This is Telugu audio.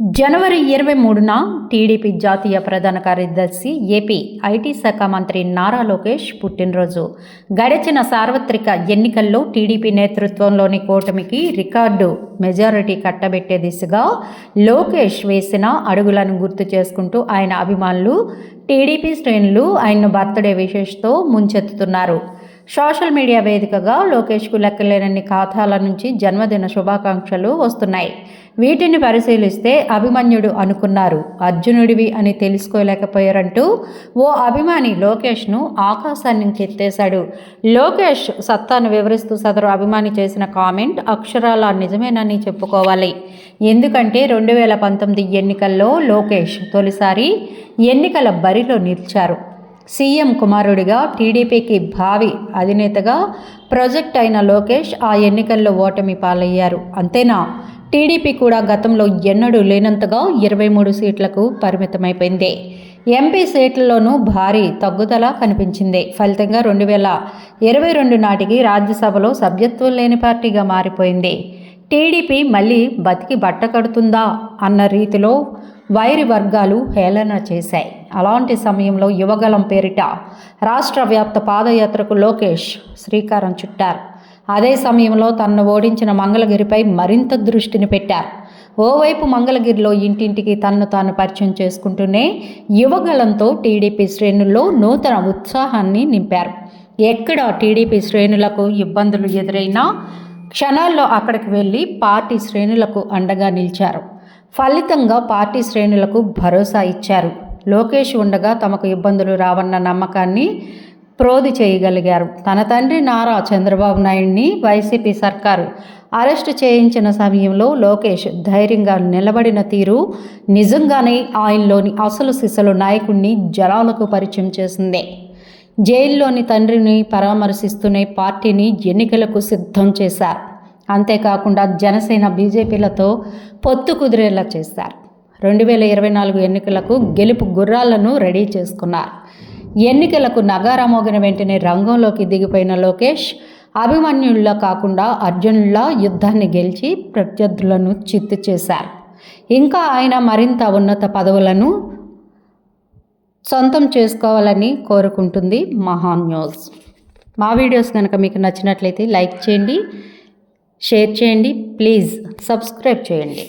జనవరి ఇరవై మూడున టీడీపీ జాతీయ ప్రధాన కార్యదర్శి ఏపీ ఐటీ శాఖ మంత్రి నారా లోకేష్ పుట్టినరోజు. గడిచిన సార్వత్రిక ఎన్నికల్లో టీడీపీ నేతృత్వంలోని కూటమికి రికార్డు మెజారిటీ కట్టబెట్టే దిశగా లోకేష్ వేసిన అడుగులను గుర్తు చేసుకుంటూ ఆయన అభిమానులు టీడీపీ శ్రేణులు ఆయన బర్త్డే విశేషతో ముంచెత్తుతున్నారు. సోషల్ మీడియా వేదికగా లోకేష్కు లెక్కలేనన్ని ఖాతాల నుంచి జన్మదిన శుభాకాంక్షలు వస్తున్నాయి. వీటిని పరిశీలిస్తే అభిమన్యుడు అనుకున్నారు. అర్జునుడివి అని తెలుసుకోలేకపోయారంటూ ఓ అభిమాని లోకేష్ను ఆకాశాన్ని ఎత్తేశాడు లోకేష్ సత్తాను వివరిస్తూ సదరు అభిమాని చేసిన కామెంట్ అక్షరాల నిజమేనని చెప్పుకోవాలి. ఎందుకంటే రెండు వేల పంతొమ్మిది ఎన్నికల్లో లోకేష్ తొలిసారి ఎన్నికల బరిలో నిలిచారు. సీఎం కుమారుడిగా టీడీపీకి భావి అధినేతగా ప్రాజెక్ట్ అయిన లోకేష్ ఆ ఎన్నికల్లో ఓటమి పాలయ్యారు. అంతేనా? టీడీపీ కూడా గతంలో ఎన్నడూ లేనంతగా ఇరవై మూడు సీట్లకు పరిమితమైపోయింది. ఎంపీ సీట్లలోనూ భారీ తగ్గుదల కనిపించింది. ఫలితంగా రెండు వేల ఇరవై రెండు నాటికి రాజ్యసభలో సభ్యత్వం లేని పార్టీగా మారిపోయింది. టీడీపీ మళ్ళీ బతికి బట్ట కడుతుందా అన్న రీతిలో వైరి వర్గాలు హేళన చేశాయి. అలాంటి సమయంలో యువగలం పేరిట రాష్ట్ర వ్యాప్త పాదయాత్రకు లోకేష్ శ్రీకారం చుట్టారు. అదే సమయంలో తనను ఓడించిన మంగళగిరిపై మరింత దృష్టిని పెట్టారు. ఓవైపు మంగళగిరిలో ఇంటింటికి తన్ను తాను పరిచయం చేసుకుంటూనే యువగలంతో టీడీపీ శ్రేణుల్లో నూతన ఉత్సాహాన్ని నింపారు. ఎక్కడ టీడీపీ శ్రేణులకు ఇబ్బందులు ఎదురైనా క్షణాల్లో అక్కడికి వెళ్ళి పార్టీ శ్రేణులకు అండగా నిలిచారు. ఫలితంగా పార్టీ శ్రేణులకు భరోసా ఇచ్చారు. లోకేష్ ఉండగా తమకు ఇబ్బందులు రావన్న నమ్మకాన్ని ప్రోది చేయగలిగారు. తన తండ్రి నారా చంద్రబాబు నాయుడిని వైసీపీ సర్కారు అరెస్టు చేయించిన సమయంలో లోకేష్ ధైర్యంగా నిలబడిన తీరు నిజంగానే ఆయనలోని అసలు సిసలు నాయకుడిని జనాలకు పరిచయం చేసింది. జైల్లోని తండ్రిని పరామర్శిస్తూనే పార్టీని ఎన్నికలకు సిద్ధం చేశారు. అంతేకాకుండా జనసేన బీజేపీలతో పొత్తు కుదిరేలా చేశారు. రెండు వేల ఇరవై నాలుగు ఎన్నికలకు గెలుపు గుర్రాలను రెడీ చేసుకున్నారు. ఎన్నికలకు నగారమోగిన వెంటనే రంగంలోకి దిగిపోయిన లోకేష్ అభిమన్యుల్లా కాకుండా అర్జునుల్లా యుద్ధాన్ని గెలిచి ప్రత్యర్థులను చిత్తు చేశారు. ఇంకా ఆయన మరింత ఉన్నత పదవులను సొంతం చేసుకోవాలని కోరుకుంటుంది మహాన్ న్యూస్. మా వీడియోస్ కనుక మీకు నచ్చినట్లయితే లైక్ చేయండి షేర్ చేయండి ప్లీజ్ సబ్స్క్రైబ్ చేయండి.